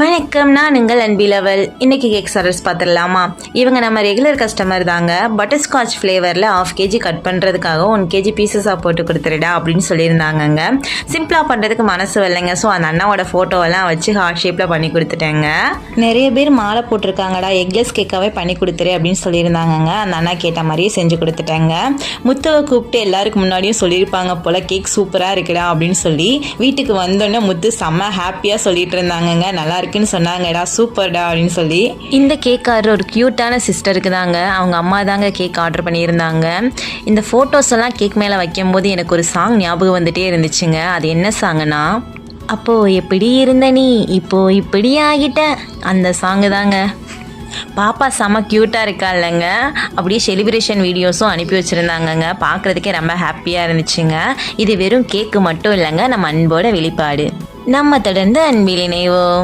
வணக்கம் நான் உங்கள் அன்பிலவல் இன்னைக்கு கேக் சர்வீஸ் பார்த்துடலாமா? இவங்க நம்ம ரெகுலர் கஸ்டமர் தாங்க. பட்டர்ஸ்காட்ச் ஃப்ளேவரில் ஆஃப் கேஜி கட் பண்ணுறதுக்காக ஒன் கேஜி பீசஸாக போட்டு கொடுத்துருடா அப்படின்னு சொல்லியிருந்தாங்கங்க. சிம்பிளாக பண்ணுறதுக்கு மனசு வரலைங்க. ஸோ அந்த அண்ணாவோட ஃபோட்டோவெல்லாம் வச்சு ஹார்ட் ஷேப்பில் பண்ணி கொடுத்துட்டேங்க. நிறைய பேர் மாலை போட்டிருக்காங்கடா. எக்லெஸ் கேக்காகவே பண்ணி கொடுத்துரு அப்படின்னு சொல்லியிருந்தாங்கங்க. அந்த அண்ணா கேட்ட மாதிரியே செஞ்சு கொடுத்துட்டேங்க. முத்துவை கூப்பிட்டு எல்லாருக்கும் முன்னாடியும் சொல்லியிருப்பாங்க போல் கேக் சூப்பராக இருக்குடா அப்படின்னு சொல்லி. வீட்டுக்கு வந்தோடனே முத்து செம்ம ஹாப்பியாக சொல்லிட்டு இருந்தாங்கங்க. நல்லா இருக்குன்னு சொன்னாங்கடா சூப்பர்டா அப்படின்னு சொல்லி. இந்த கேக் ஆர்டர் ஒரு க்யூட்டான சிஸ்டருக்கு தாங்க அவங்க அம்மா தாங்க கேக் ஆர்டர் பண்ணியிருந்தாங்க. இந்த ஃபோட்டோஸ் எல்லாம் கேக் மேலே வைக்கும்போது எனக்கு ஒரு சாங் ஞாபகம் வந்துட்டே இருந்துச்சுங்க. அது என்ன சாங்னா அப்போ எப்படி இருந்த நீ? இப்போ இப்படி ஆகிட்ட? அந்த சாங்கு தாங்க. பாப்பா செம க்யூட்டாக இருக்கா இல்லைங்க? அப்படியே செலிப்ரேஷன் வீடியோஸும் அனுப்பி வச்சுருந்தாங்கங்க. பார்க்குறதுக்கே ரொம்ப ஹாப்பியாக இருந்துச்சுங்க. இது வெறும் கேக்கு மட்டும் இல்லைங்க நம்ம அன்போட வெளிப்பாடு. நம்ம தொடர்ந்து அன்பில் இணைவோம்.